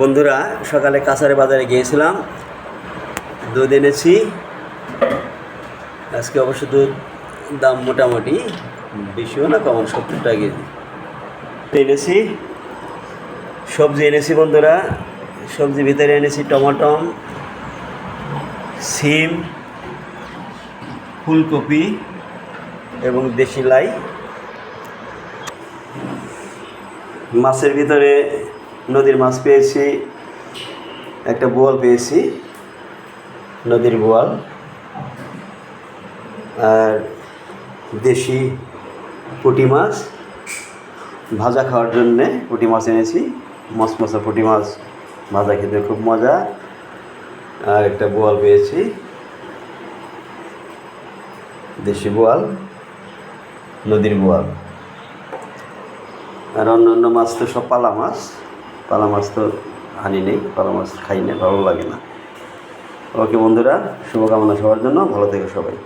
বন্ধুরা, সকালে কাছারে বাজারে গিয়েছিলাম, দুধ এনেছি। আজকে অবশ্য দুধ দাম মোটামুটি বেশিও না কমন সত্তর টাকা কেজি। এনেছি। সবজি এনেছি বন্ধুরা সবজির ভিতরে এনেছি টমাটম, সিম, ফুলকপি এবং দেশি লাই। মাছের ভিতরে নদীর মাছ পেয়েছি, একটা বোয়াল পেয়েছি, নদীর বোয়াল, আর দেশি পুঁটি মাছ। ভাজা খাওয়ার জন্যে পুঁটি মাছ এনেছি, মশমশা পুঁটি মাছ, ভাজা খেতে খুব মজা। আর একটা বোয়াল পেয়েছি, দেশি বোয়াল, নদীর বোয়াল। আর অন্য অন্য মাছ তো সব পালা মাছ। পালা মাছ তো হানি নেই পালা মাছ খাই না, ভালো লাগে না। ওকে বন্ধুরা, শুভকামনা সবার জন্য, ভালো থেকো সবাই।